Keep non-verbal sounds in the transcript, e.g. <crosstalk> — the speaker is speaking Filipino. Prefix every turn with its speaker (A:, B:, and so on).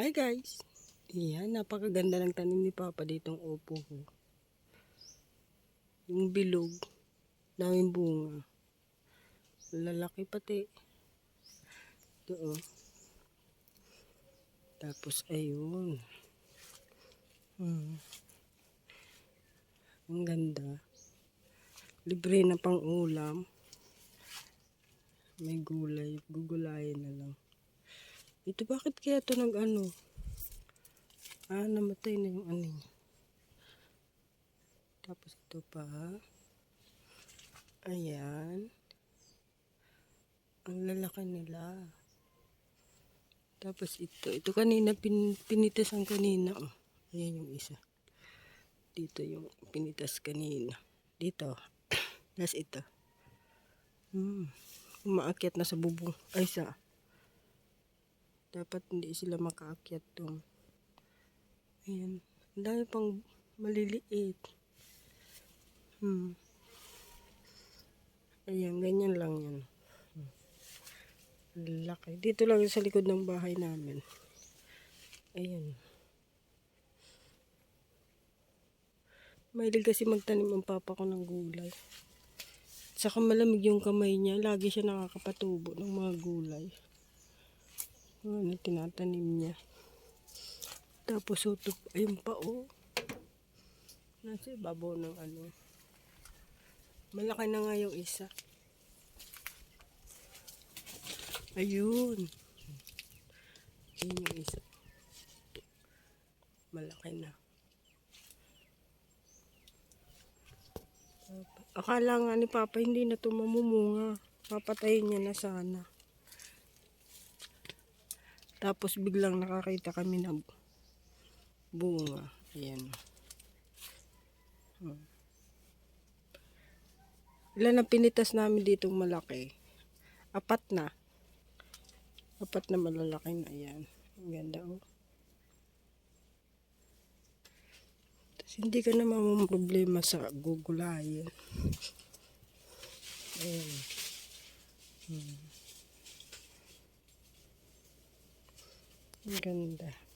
A: Hi guys! Ayan, napakaganda ng tanim ni Papa ditong upo ko. Yung bilog, daming bunga. Lalaki pati. Ito oh. Tapos ayun. Hmm. Ang ganda. Libre na pang ulam. May gulay. Na lang. Ito bakit kaya ito nag ano? Ah, namatay na yung ano niya. Tapos ito pa. Ayan. Ang lalaki nila. Tapos ito. Ito kanina, pin, pinitas ang kanina. Oh. Ayan yung isa. Dito yung pinitas kanina. Dito. <clears throat> Tapos ito. Hmm. Umaakyat na sa bubong. Ay, sa dapat hindi sila makaakyat dong. Ayan. Ang dami pang maliliit. Hmm. Ayan, ganyan lang yan. Hmm. Laki. Dito lang sa likod ng bahay namin. Ayan. Mahilig kasi magtanim ang papa ko ng gulay. Saka malamig yung kamay niya. Lagi siya nakakapatubo ng mga gulay. Ano tinatanim niya. Tapos utop, ayun pa oh. Nasa ibabaw ng ano. Malaki na nga yung isa. Ayun. Ayun yung isa. Malaki na. Akala nga ni Papa hindi na ito mamumunga. Papatayin niya na sana. Tapos biglang nakakita kami ng bunga. Ayan. Hmm. Ilan ang pinitas namin ditong malaki? Apat na. Apat na malalaki na. Ayan. Ang ganda oh. Tapos hindi ka na problema sa gugulayin. Ayan. Hmm. Ang ganda.